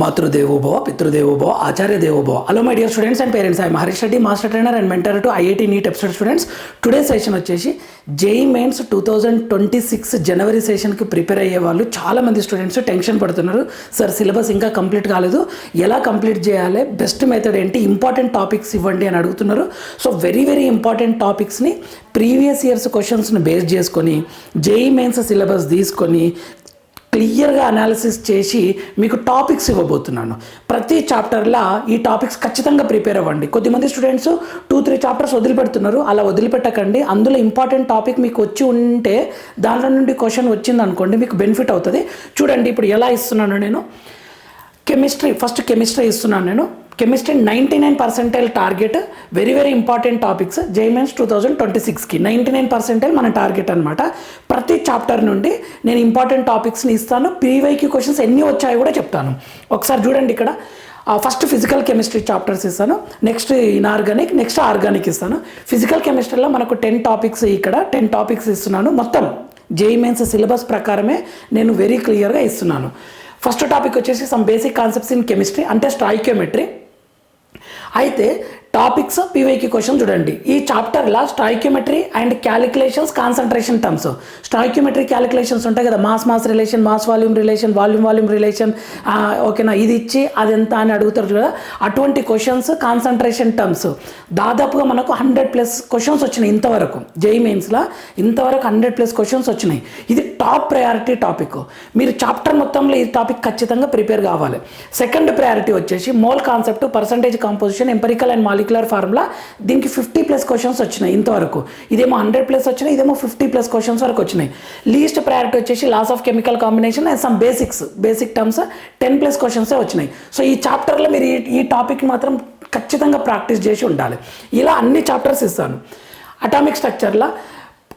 మాతృదేవోభవ పితృదేవోభవ ఆచార్య దేవోభవ hello my dear students and parents I Maharsh Reddy master trainer and mentor to IIT NEET episode students today session వచ్చేసి JEE Mains two thousand twenty six జనవరి సెషన్కి prepare అయ్యే వాళ్ళు చాలా మంది స్టూడెంట్స్ టెన్షన్ పడుతున్నారు. సార్ సిలబస్ ఇంకా complete కాలేదు. ఎలా కంప్లీట్ చేయాలి? బెస్ట్ మెథడ్ ఏంటి? ఇంపార్టెంట్ టాపిక్స్ ఇవ్వండి అని అడుగుతున్నారు. సో వెరీ వెరీ ఇంపార్టెంట్ టాపిక్స్ని ప్రీవియస్ ఇయర్స్ క్వశ్చన్స్ని బేస్ చేసుకొని జేఈ మెయిన్స్ సిలబస్ తీసుకొని క్లియర్గా అనాలిసిస్ చేసి మీకు టాపిక్స్ ఇవ్వబోతున్నాను. ప్రతి చాప్టర్లా ఈ టాపిక్స్ ఖచ్చితంగా ప్రిపేర్ అవ్వండి. కొద్దిమంది స్టూడెంట్స్ టూ త్రీ చాప్టర్స్ వదిలిపెడుతున్నారు. అలా వదిలిపెట్టకండి. అందులో ఇంపార్టెంట్ టాపిక్ మీకు వచ్చి ఉంటే దాంట్లో నుండి క్వశ్చన్ వచ్చింది అనుకోండి మీకు బెనిఫిట్ అవుతుంది. చూడండి ఇప్పుడు ఎలా ఇస్తున్నాను నేను. కెమిస్ట్రీ ఫస్ట్ కెమిస్ట్రీ ఇస్తున్నాను నేను. Chemistry ninety nine percentile target very very important topics. JEE Mains two thousand twenty సిక్స్కి. నైంటీ నైన్ పర్సెంటైల్ మన టార్గెట్ అనమాట ప్రతి చాప్టర్ నుండి నేను ఇంపార్టెంట్ టాపిక్స్ని ఇస్తాను. పీవైకి క్వశ్చన్స్ ఎన్ని వచ్చాయో కూడా చెప్తాను. ఒకసారి చూడండి ఇక్కడ. ఫస్ట్ ఫిజికల్ కెమిస్ట్రీ చాప్టర్స్ ఇస్తాను. నెక్స్ట్ ఇన్ఆర్గానిక్ నెక్స్ట్ ఆర్గానిక్ ఇస్తాను. ఫిజికల్ కెమిస్ట్రీలో మనకు టెన్ టాపిక్స్ ఇక్కడ టెన్ టాపిక్స్ ఇస్తున్నాను. మొత్తం జేఈమెన్స్ సిలబస్ ప్రకారమే నేను వెరీ క్లియర్గా ఇస్తున్నాను. ఫస్ట్ టాపిక్ వచ్చేసి some basic concepts in chemistry అంటే స్ట్రాయిక్యోమెట్రీ అయితే టాపిక్స్ పీవైకి క్వశ్చన్ చూడండి. ఈ చాప్టర్లో stoichiometry and calculations concentration terms. Stoichiometry calculations ఉంటాయి కదా mass mass relation mass volume relation volume volume relation ఓకేనా ఇది ఇచ్చి అది ఎంత అని అడుగుతారు కదా అటువంటి క్వశ్చన్స్ కాన్సన్ట్రేషన్ టర్మ్స్. దాదాపుగా మనకు హండ్రెడ్ ప్లస్ క్వశ్చన్స్ వచ్చినాయి ఇంతవరకు. జై మెయిన్స్లో ఇంతవరకు హండ్రెడ్ ప్లస్ క్వశ్చన్స్ వచ్చినాయి. ఇది టాప్ ప్రయారిటీ టాపిక్. మీరు చాప్టర్ మొత్తంలో ఈ టాపిక్ ఖచ్చితంగా ప్రిపేర్ కావాలి. సెకండ్ ప్రయారిటీ వచ్చేసి mole concept percentage composition empirical and molecular formula దీనికి ఫిఫ్టీ ప్లస్ క్వశ్చన్స్ వచ్చినాయి ఇంతవరకు. ఇదేమో హండ్రెడ్ ప్లస్ వచ్చినాయి ఇదేమో ఫిఫ్టీ ప్లస్ క్వశ్చన్స్ వరకు వచ్చినాయి. లీస్ట్ ప్రయారిటీ వచ్చేసి laws of chemical combination and some basics basic terms ten plus క్వశ్చన్సే వచ్చినాయి. సో ఈ చాప్టర్లో మీరు ఈ ఈ టాపిక్ మాత్రం ఖచ్చితంగా ప్రాక్టీస్ చేసి ఉండాలి. ఇలా అన్ని చాప్టర్స్ ఇస్తాను. Atomic స్ట్రక్చర్లో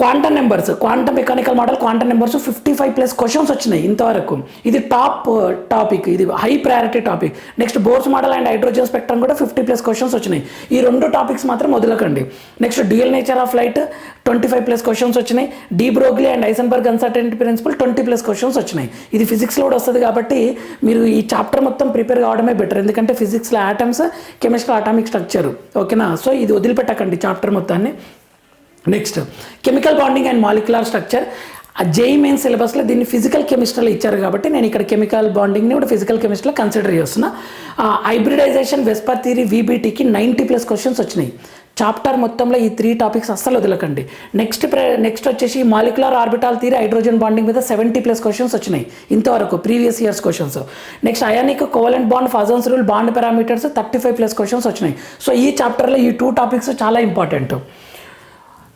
quantum numbers quantum mechanical model quantum numbers fifty five plus questions వచ్చినాయి ఇంతవరకు. ఇది టాప్ టాపిక్ uh, ఇది high priority topic next Bohr's model and hydrogen spectrum కూడా ఫిఫ్టీ ప్లస్ క్వశ్చన్స్ వచ్చినాయి. ఈ రెండు టాపిక్స్ మాత్రం వదలకండి. Next dual nature of light twenty five plus questions వచ్చినాయి. De Broglie and Heisenberg uncertainty principle twenty plus questions వచ్చినాయి. ఇది ఫిజిక్స్లో కూడా వస్తుంది కాబట్టి మీరు ఈ చాప్టర్ మొత్తం ప్రిపేర్ కావడమే బెటర్ ఎందుకంటే ఫిజిక్స్లో ఆటమ్స్ కెమిస్ట్రీ ఆటామిక్ స్ట్రక్చర్ ఓకేనా సో ఇది వదిలిపెట్టకండి చాప్టర్ మొత్తాన్ని. Next chemical bonding and molecular structure ఆ జేఈ మెయిన్ సిలబస్లో దీన్ని ఫిజికల్ కెమిస్ట్రీలో ఇచ్చారు కాబట్టి నేను ఇక్కడ కెమికల్ బాండింగ్ని కూడా ఫిజికల్ కెమిస్ట్రీలో కన్సిడర్ చేస్తున్నా. హైబ్రిడైజేషన్ వెస్పర్ థీరీ వీబీటీకి నైంటీ ప్లస్ క్వశ్చన్స్ వచ్చినాయి. చాప్టర్ మొత్తంలో ఈ త్రీ టాపిక్స్ అస్సలు వదలకండి. నెక్స్ట్ నెక్స్ట్ వచ్చేసి molecular orbital theory hydrogen bonding మీద సెవెంటీ ప్లస్ క్వశ్చన్స్ వచ్చినాయి. ఇంతవరకు previous years questions next ionic covalent bond Fajans rule bond parameters thirty five plus questions వచ్చినాయి. సో ఈ చాప్టర్లో ఈ టూ టాపిక్స్ చాలా important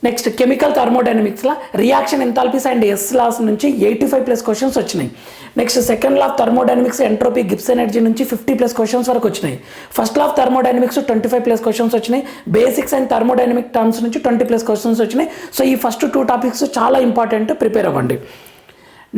next chemical థర్మోడైనమిక్స్లో reaction enthalpies and Hess laws నుంచి eighty five plus questions వచ్చినాయి next second law thermodynamics entropy Gibbs energy నుంచి fifty plus questions వరకు వచ్చినాయి. First law thermodynamics twenty five plus questions వచ్చినాయి. Basics and thermodynamic terms నుంచి twenty plus questions వచ్చినాయి. So ఈ first two topics చాలా important prepare అవ్వండి.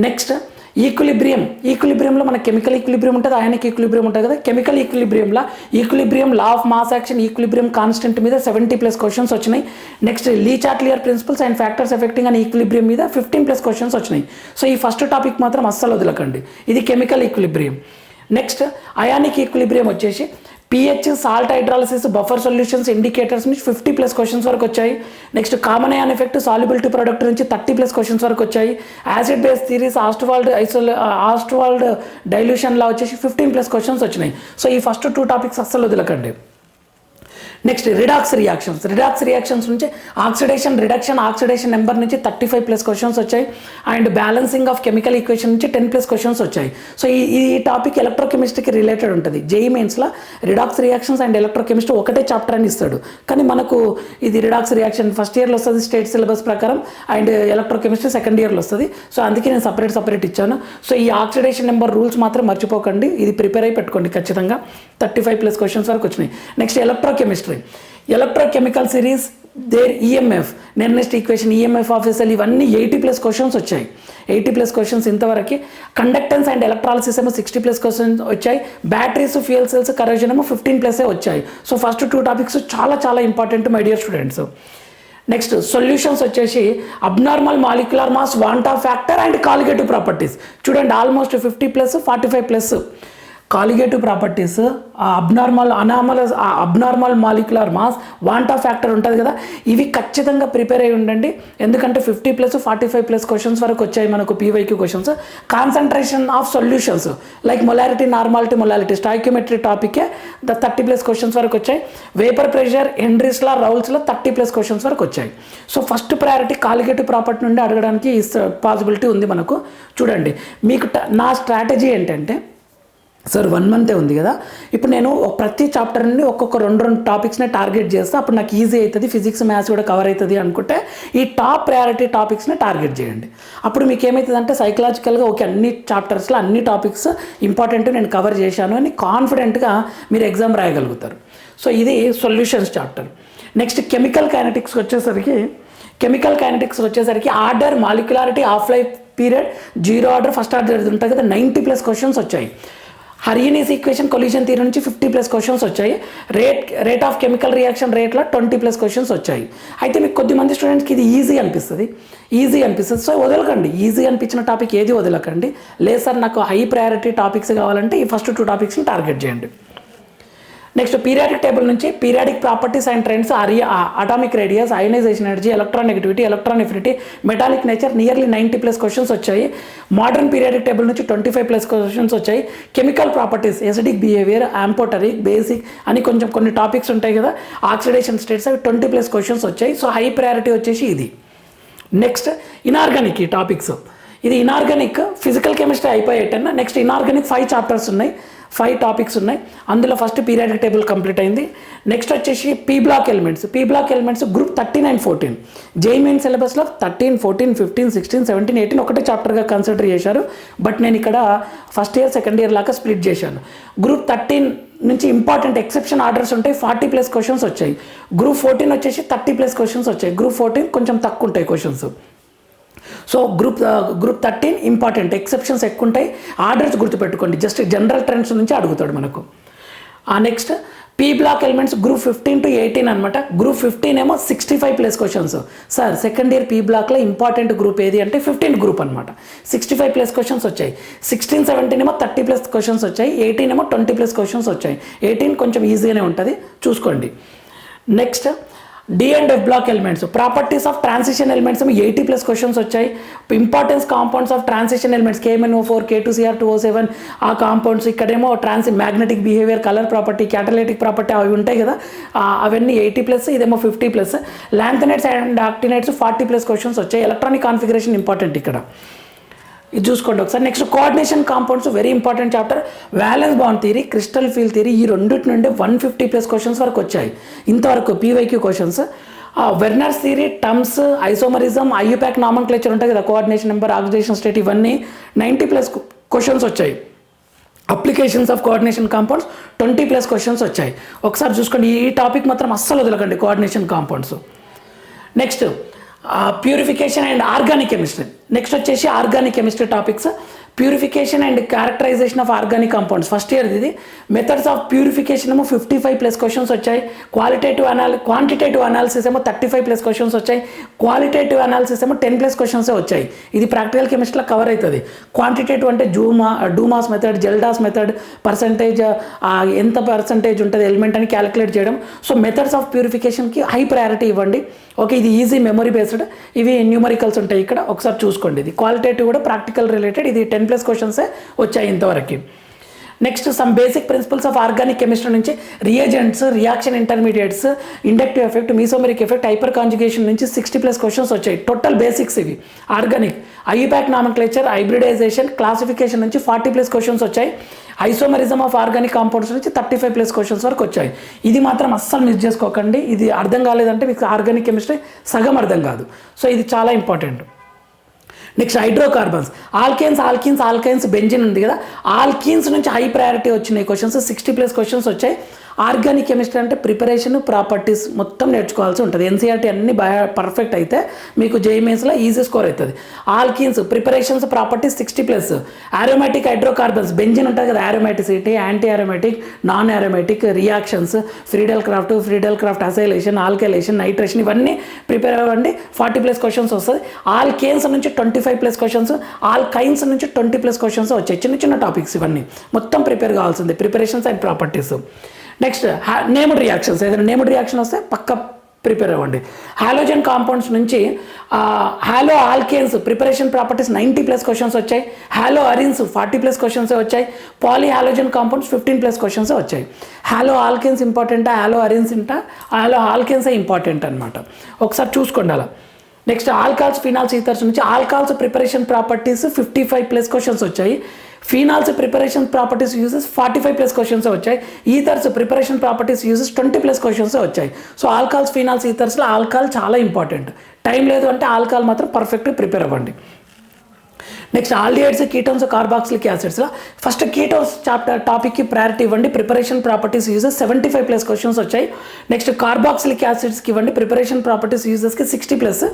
నెక్స్ట్ ఈక్విలిబ్రియం ఈక్విలిబ్రియంలో మన కెమికల్ ఈక్విలిబ్రియం ఉంటుంది అయానిక్ ఈక్విలిబ్రియం ఉంటుంది కదా? Chemical ఈక్విలిబ్రియంలో equilibrium law of mass action equilibrium constant మీద సెవెంటీ ప్లస్ క్వశ్చన్స్ వచ్చినాయి. Next Le Chatelier principles and factors affecting అని ఈక్విలిబ్రియం మీద ఫిఫ్టీన్ ప్లస్ క్వశ్చన్స్ వచ్చినాయి. సో ఈ ఫస్ట్ టాపిక్ మాత్రం అస్సలు వదలకండి. ఇది chemical equilibrium next ionic equilibrium వచ్చేసి pH salt hydrolysis buffer solutions indicators నుంచి ఫిఫ్టీ ప్లస్ క్వశ్చన్స్ వరకు వచ్చాయి. Next common ion effect solubility product నుంచి థర్టీ ప్లస్ క్వశ్చన్స్ వరకు వచ్చాయి. యాసిడ్ బేస్ థీరీస్ ఆస్ట్వాల్డ్ ఐసోల్ ఆస్ట్వాల్డ్ డైల్యూషన్లో వచ్చేసి ఫిఫ్టీన్ ప్లస్ క్వశ్చన్స్ వచ్చినాయి. సో ఈ ఫస్ట్ టూ టాపిక్స్ అస్సలు వదలకండి. Next redox reactions redox reactions నుంచి ఆక్సిడేషన్ రిడక్షన్ ఆక్సిడేషన్ నెంబర్ నుంచి థర్టీ ఫైవ్ ప్లస్ క్వశ్చన్స్ వచ్చాయి. And balancing of chemical equation నుంచి టెన్ ప్లస్ క్వశ్చన్స్ వచ్చాయి. సో ఈ ఈ టాపిక్ ఎలక్ట్రోకెమిస్ట్రీకి రిలేటెడ్ ఉంటుంది. జేఈ మెయిన్స్లో రిడాక్స్ రియాక్షన్స్ అండ్ ఎలక్ట్రోకెమిస్ట్రీ ఒకటే చాప్టర్ అని ఇస్తాడు. కానీ మనకు ఇది రిడాక్స్ రియాక్షన్ ఫస్ట్ ఇయర్లో వస్తుంది స్టేట్ సిలబస్ ప్రకారం. అండ్ ఎలక్ట్రోకెమిస్ట్రీ సెకండ్ ఇయర్లో వస్తుంది. సో అందుకే నేను సపరేట్ సపరేట్ ఇచ్చాను. సో ఈ ఆక్సిడేషన్ నెంబర్ రూల్స్ మాత్రం మర్చిపోకండి. ఇది ప్రిపేర్ అయి పెట్టుకోండి ఖచ్చితంగా. థర్టీ ఫైవ్ ప్లస్ క్వశ్చన్స్ వరకు వచ్చినాయి. Next electrochemistry electrochemical series there EMF Nernst equation EMF officer ఇవన్నీ ఎయిటీ ప్లస్ క్వశ్చన్స్ వచ్చాయి. ఎయిటీ ప్లస్ క్వశ్చన్స్ ఇంతవరకు. కండక్టెన్స్ అండ్ ఎలక్ట్రాలసిస్ ఏమో సిక్స్టీ ప్లస్ క్వశ్చన్స్ వచ్చాయి. బ్యాటరీస్ ఫ్యూయల్ సెల్స్ కరోజన్ ఏమో ఫిఫ్టీన్ ప్లసే వచ్చాయి. సో ఫస్ట్ టూ టాపిక్స్ చాలా చాలా important my dear students next solutions వచ్చేసి abnormal molecular mass van't Hoff factor and colligative properties చూడండి almost fifty plus forty five plus colligative properties ఆ abnormal anomalous abnormal molecular mass van't factor ఉంటుంది కదా ఇవి ఖచ్చితంగా prepare అయి ఉండండి. ఎందుకంటే fifty plus forty five plus questions వరకు వచ్చాయి మనకు PYQ questions. Concentration of solutions like molarity normality molarity stoichiometry టాపికే the thirty plus questions వరకు వచ్చాయి. వేపర్ ప్రెషర్ ఎండ్రీస్లా రౌల్స్లో థర్టీ ప్లస్ క్వశ్చన్స్ వరకు వచ్చాయి. So first priority colligative property నుండి అడగడానికి పాసిబిలిటీ ఉంది మనకు. చూడండి మీకు నా స్ట్రాటజీ ఏంటంటే సార్ వన్ మంతే ఉంది కదా? ఇప్పుడు నేను ప్రతి చాప్టర్ నుండి ఒక్కొక్క రెండు రెండు టాపిక్స్ని టార్గెట్ చేస్తే. అప్పుడు నాకు ఈజీ అవుతుంది ఫిజిక్స్ మ్యాథ్స్ కూడా కవర్ అవుతుంది అనుకుంటే ఈ టాప్ ప్రయారిటీ టాపిక్స్ని టార్గెట్ చేయండి. అప్పుడు మీకు ఏమవుతుంది అంటే సైకలాజికల్గా ఓకే అన్ని చాప్టర్స్లో అన్ని టాపిక్స్ ఇంపార్టెంట్ నేను కవర్ చేశాను అని కాన్ఫిడెంట్గా మీరు ఎగ్జామ్ రాయగలుగుతారు. సో ఇది solutions chapter next chemical kinetics వచ్చేసరికి కెమికల్ కైనటిక్స్ వచ్చేసరికి order molecularity half life period zero order first order ఉంటుంది కదా నైంటీ ప్లస్ క్వశ్చన్స్ వచ్చాయి. హరియనీస్ ఈక్వేషన్ కొల్యూషన్ థియరీ నుంచి ఫిఫ్టీ ప్లస్ క్వశ్చన్స్ వచ్చాయి. Rate rate of chemical reaction రేట్లో twenty plus questions వచ్చాయి. అయితే మీకు కొద్దిమంది స్టూడెంట్స్కి ఇది ఈజీ అనిపిస్తుంది. ఈజీ అనిపిస్తుంది. సో వదలకండి. ఈజీ అనిపించిన టాపిక్ ఏది వదలకండి. లేదు సార్ నాకు హై ప్రయారిటీ టాపిక్స్ కావాలంటే ఈ ఫస్ట్ టూ టాపిక్స్ని టార్గెట్ చేయండి. నెక్స్ట్ పీరియాడిక్ టేబుల్ నుంచి periodic properties and trends area atomic radius ionization energy electronegativity electron affinity metallic nature nearly ninety plus questions వచ్చాయి. మోడర్న్ పీరియాడిక్ టేబుల్ నుంచి twenty five plus questions వచ్చాయి. Chemical properties acidic behaviour amphoteric basic అని కొంచెం కొన్ని topics ఉంటాయి కదా. Oxidation states అవి twenty plus questions వచ్చాయి. సో హై ప్రయారిటీ వచ్చేసి ఇది. నెక్స్ట్ ఇనార్గానిక్ ఈ టాపిక్స్ ఇది ఇనార్గానిక్ ఫిజికల్ కెమిస్ట్రీ అయిపోయేటన్నా నెక్స్ట్ ఇనార్గానిక్ ఫైవ్ చాప్టర్స్ ఉన్నాయి. ఫైవ్ టాపిక్స్ ఉన్నాయి. అందులో ఫస్ట్ పీరియాడిక్ టేబుల్ కంప్లీట్ అయింది. నెక్స్ట్ వచ్చేసి p block elements p block elements group thirteen and fourteen JEE main సిలబస్లో thirteen fourteen fifteen sixteen seventeen eighteen ఒకటే చాప్టర్గా consider చేశారు. బట్ నేను ఇక్కడ ఫస్ట్ ఇయర్ సెకండ్ ఇయర్ లాగా స్ప్లిట్ చేశాను. గ్రూప్ థర్టీన్ నుంచి ఇంపార్టెంట్ ఎక్సెప్షన్ ఆర్డర్స్ ఉంటాయి. ఫార్టీ ప్లస్ క్వశ్చన్స్ వచ్చాయి. గ్రూప్ ఫోర్టీన్ వచ్చేసి థర్టీ ప్లస్ క్వశ్చన్స్ వచ్చాయి. గ్రూప్ ఫోర్టీన్ కొంచెం తక్కువ ఉంటాయి questions so group group thirteen important exceptions ఎక్కువ ఉంటాయి ఆర్డర్స్ గుర్తుపెట్టుకోండి. జస్ట్ జనరల్ ట్రెండ్స్ నుంచి అడుగుతాడు మనకు. ఆ next p block elements group fifteen to eighteen అనమాట గ్రూప్ ఫిఫ్టీన్ ఏమో sixty five plus questions sir second year p బ్లాక్లో ఇంపార్టెంట్ గ్రూప్ ఏది అంటే ఫిఫ్టీన్ గ్రూప్ అనమాట సిక్స్టీ ఫైవ్ ప్లస్ క్వశ్చన్స్ వచ్చాయి. సిక్స్టీన్ సెవెంటీన్ ఏమో థర్టీ ప్లస్ క్వశ్చన్స్ వచ్చాయి. Eighteen ఏమో ట్వంటీ ప్లస్ క్వశ్చన్స్ వచ్చాయి. ఎయిటీన్ కొంచెం ఈజీగానే ఉంటుంది. చూసుకోండి. Next d and f block elements properties of transition elements eighty plus questions వచ్చాయి. Importance compounds of transition elements KMn O four K two Cr two O seven ఆ compounds ఇక్కడేమో trans magnetic behaviour colour property catalytic property అవి ఉంటాయి కదా. అవన్నీ eighty plus ఇదేమో fifty plus lanthanides and actinides forty plus questions వచ్చాయి. Electronic configuration important ఇక్కడ. ఇది చూసుకోండి ఒకసారి. Next coordination compounds very important chapter valence bond theory crystal field theory ఈ రెండింటి నుండి వన్ ఫిఫ్టీ ప్లస్ క్వశ్చన్స్ వరకు వచ్చాయి. ఇంతవరకు PYQ questions Werner's theory terms isomerism IUPAC nomenclature ఉంటాయి కదా కోఆర్డినేషన్ నెంబర్ ఆక్సిడేషన్ స్టేట్ ఇవన్నీ నైంటీ ప్లస్ క్వశ్చన్స్ వచ్చాయి. Applications of coordination compounds twenty plus questions వచ్చాయి. ఒకసారి చూసుకోండి ఈ టాపిక్ మాత్రం అస్సలు వదలకండి coordination compounds next purification and organic chemistry next వచ్చేసి organic chemistry topics purification and characterization of organic compounds first year ఇది. మెథడ్స్ ఆఫ్ ప్యూరిఫికేషన్ ఏమో ఫిఫ్టీ ఫైవ్ ప్లస్ క్వశ్చన్స్ వచ్చాయి. క్వాలిటేటివ్ అనాలి క్వాంటిటేటివ్ అనాలిసిస్ ఏమో థర్టీ ఫైవ్ ప్లస్ క్వశ్చన్స్ వచ్చాయి. Qualitative analysis ఏమో ten plus క్వశ్చన్సే వచ్చాయి. ఇది ప్రాక్టికల్ కెమిస్ట్రీలో కవర్ అవుతుంది. క్వాంటిటేటివ్ అంటే జూమా Dumas method Kjeldahl's method percentage ఎంత పర్సంటేజ్ ఉంటుంది ఎలిమెంట్ అని క్యాలిక్యులేట్ చేయడం. సో మెథడ్స్ ఆఫ్ ప్యూరిఫికేషన్కి హై ప్రయారిటీ ఇవ్వండి. ఓకే ఇది ఈజీ మెమరీ బేస్డ్ ఇవి న్యూమరికల్స్ ఉంటాయి ఇక్కడ. ఒకసారి చూసుకోండి. ఇది క్వాలిటేటివ్ కూడా ప్రాక్టికల్ రిలేటెడ్ ఇది టెన్ ప్లస్ క్వశ్చన్సే వచ్చాయి ఇంతవరకు. Next some basic principles of organic chemistry నుంచి reagents reaction intermediates inductive effect mesomeric effect conjugation నుంచి సిక్స్టీ ప్లస్ క్వశ్చన్స్ వచ్చాయి. టోటల్ బేసిక్స్ ఇవి. Organic IUPAC nomenclature hybridization classification నుంచి ఫార్టీ ప్లస్ క్వశ్చన్స్ వచ్చాయి. ఐసోమరిజం ఆఫ్ ఆర్గానిక్ కాంపౌండ్స్ నుంచి thirty five plus questions వరకు వచ్చాయి. ఇది మాత్రం అస్సలు మిస్ చేసుకోకండి. ఇది అర్థం కాలేదంటే మీకు ఆర్గానిక్ కెమిస్ట్రీ సగం అర్థం కాదు. సో ఇది చాలా important next hydrocarbons. Alkanes alkenes alkynes benzene ఉంది కదా. ఆల్కిన్స్ నుంచి హై ప్రయారిటీ వచ్చినాయి క్వశ్చన్స్ సిక్స్టీ ప్లస్ క్వశ్చన్స్ వచ్చాయి. ఆర్గానిక్ కెమిస్ట్రీ అంటే ప్రిపరేషన్ ప్రాపర్టీస్ మొత్తం నేర్చుకోవాల్సి ఉంటుంది. ఎన్సీఆర్టీ అన్ని బాగా పర్ఫెక్ట్ అయితే మీకు జేఈమెన్స్లో ఈజీ స్కోర్ అవుతుంది alkynes preparations properties sixty plus. Aromatic hydrocarbons benzene ఉంటుంది కదా aromaticity anti aromatic non aromatic reactions Friedel Crafts Friedel Crafts acylation alkylation nitration ఇవన్నీ ప్రిపేర్ అవ్వండి. ఫార్టీ ప్లస్ క్వశ్చన్స్ వస్తుంది. ఆల్ కేన్స్ నుంచి twenty five plus questions alkynes నుంచి twenty plus questions వచ్చాయి. చిన్న చిన్న టాపిక్స్ ఇవన్నీ. మొత్తం ప్రిపేర్ కావాల్సింది. Preparations and properties next named reactions ఏదైనా నేమ్డ్ రియాక్షన్ వస్తే పక్క ప్రిపేర్ అవ్వండి. హాలోజన్ కాంపౌండ్స్ నుంచి haloalkanes preparation properties ninety plus questions వచ్చాయి. హాలో అరిన్స్ ఫార్టీ ప్లస్ క్వశ్చన్సే వచ్చాయి. Poly halogen compounds fifteen plus క్వశ్చన్సే వచ్చాయి. హాలో ఆల్కేన్స్ ఇంపార్టెంటా హాలో అరిన్స్ ఇంటా? హాలో ఆల్కేన్సే ఇంపార్టెంట్ అనమాట ఒకసారి చూసుకోండి అలా. నెక్స్ట్ ఆల్కాల్స్ ఫినాల్స్ ఈథర్స్ నుంచి alcohols preparation properties fifty five plus questions వచ్చాయి. Phenols preparation properties uses forty five plus questions వచ్చాయి ethers preparation properties uses twenty plus questions వచ్చాయి. సో ఆల్కాల్స్ ఫినాల్స్ ఈథర్స్లో ఆల్కాల్ చాలా ఇంపార్టెంట్ టైం లేదు అంటే alcohol మాత్రం పర్ఫెక్ట్గా ప్రిపేర్ అవ్వండి. నెక్స్ట్ ఆల్డిహైడ్స్ కీటోన్స్ కార్బాక్సిలిక్ యాసిడ్స్లో ఫస్ట్ కీటోన్స్ చాప్టర్ టాపిక్కి ప్రయారిటీ ఇవ్వండి. Preparation properties uses seventy five plus questions వచ్చాయి నెక్స్ట్ కార్బాక్సిలిక్ యాసిడ్స్కి ఇవ్వండి. Preparation properties యూజెస్కి sixty plus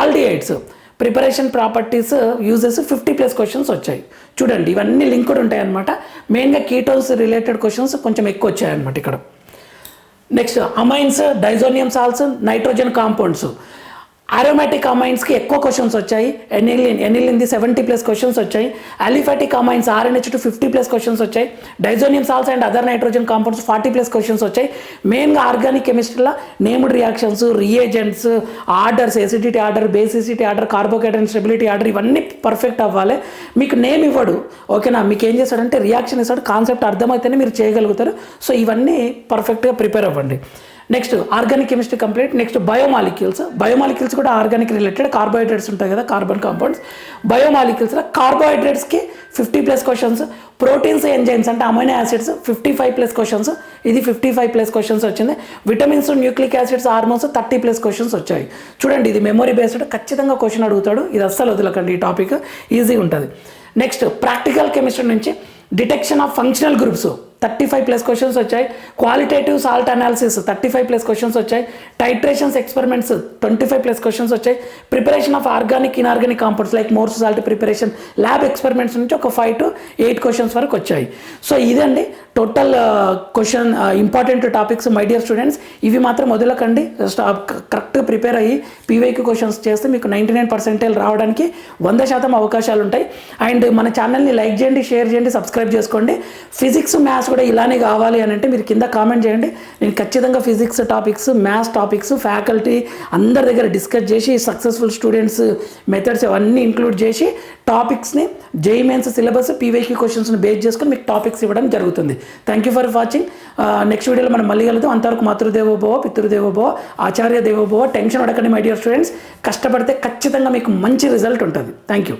aldehydes preparation properties uses fifty plus questions వచ్చాయి. చూడండి ఇవన్నీ లింక్డ్ ఉంటాయి అనమాట మెయిన్గా కీటోన్స్ రిలేటెడ్ క్వశ్చన్స్ కొంచెం ఎక్కువ వచ్చాయి అనమాట ఇక్కడ. Next amines diazonium salts nitrogen compounds aromatic అమైన్స్కి ఎక్కువ క్వశ్చన్స్ వచ్చాయి. ఎనిలిన్ ఎనిలిన్ది సెవెంటీ ప్లస్ క్వశ్చన్స్ వచ్చాయి. Aliphatic amines R N H two fifty plus questions వచ్చాయి. Diazonium salts and other nitrogen compounds forty plus questions వచ్చాయి. మెయిన్గా ఆర్గానిక్ కెమిస్ట్రీలో named reactions reagents orders acidity order basicity order carbohydrate stability order ఇవన్నీ perfect అవ్వాలి. మీకు name ఇవ్వడు. ఓకేనా మీకు ఏం చేస్తాడంటే రియాక్షన్ ఇస్తాడు. కాన్సెప్ట్ అర్థమైతేనే మీరు చేయగలుగుతారు. సో ఇవన్నీ పర్ఫెక్ట్గా ప్రిపేర్ అవ్వండి. Next organic chemistry complete next biomolecules biomolecules కూడా ఆర్గానిక్ రిలేటెడ్ కార్బోహైడ్రేట్స్ ఉంటాయి కదా కార్బన్ కాంపౌండ్స్ బయోమాలిక్యూల్స్లో కార్బోహైడ్రేట్స్కి fifty plus questions proteins enzymes అంటే amino acids fifty five plus questions ఇది ఫిఫ్టీ ఫైవ్ ప్లస్ క్వశ్చన్స్ వచ్చింది. Vitamins nucleic acids hormones thirty plus questions వచ్చాయి. చూడండి ఇది మెమరీ బేస్డ్ ఖచ్చితంగా క్వశ్చన్ అడుగుతాడు. ఇది అస్సలు వదలకండి ఈ టాపిక్ ఈజీ ఉంటుంది. నెక్స్ట్ ప్రాక్టికల్ కెమిస్ట్రీ నుంచి detection of functional groups thirty five plus questions వచ్చాయి. Qualitative salt analysis thirty five plus questions వచ్చాయి. Titrations experiments twenty five plus questions వచ్చాయి. Preparation of organic inorganic compounds like Mohr's salt preparation lab experiments నుంచి ఒక five to eight questions వరకు వచ్చాయి. So ఇదండి. Total question important topics my dear students ఇవి మాత్రం వదలకండి. కరెక్ట్గా ప్రిపేర్ అయ్యి పీవైకి క్వశ్చన్స్ చేస్తే మీకు నైంటీ నైన్ పర్సెంటేజ్ రావడానికి వంద శాతం అవకాశాలు ఉంటాయి. అండ్ మన ఛానల్ని లైక్ చేయండి షేర్ చేయండి సబ్స్క్రైబ్ చేసుకోండి. ఫిజిక్స్ మ్యాథ్స్ కూడా ఇలానే కావాలి అని అంటే మీరు కింద కామెంట్ చేయండి. నేను ఖచ్చితంగా physics topics maths topics faculty అందరి దగ్గర డిస్కస్ చేసి సక్సెస్ఫుల్ స్టూడెంట్స్ మెథడ్స్ అవన్నీ ఇంక్లూడ్ చేసి టాపిక్స్ని జేఈ మెయిన్స్ సిలబస్ పీవైక్యూ క్వశ్చన్స్ని బేస్ చేసుకుని మీకు టాపిక్స్ ఇవ్వడం జరుగుతుంది. Thank you for watching next వీడియోలో మనం మళ్ళీ కలుద్దాం. అంతవరకు మాతృదేవోభవ పితృదేవోభవ ఆచార్య దేవోభవ టెన్షన్ అడగండి మై డియర్ స్టూడెంట్స్ కష్టపడితే ఖచ్చితంగా మీకు మంచి రిజల్ట్ ఉంటుంది. Thank you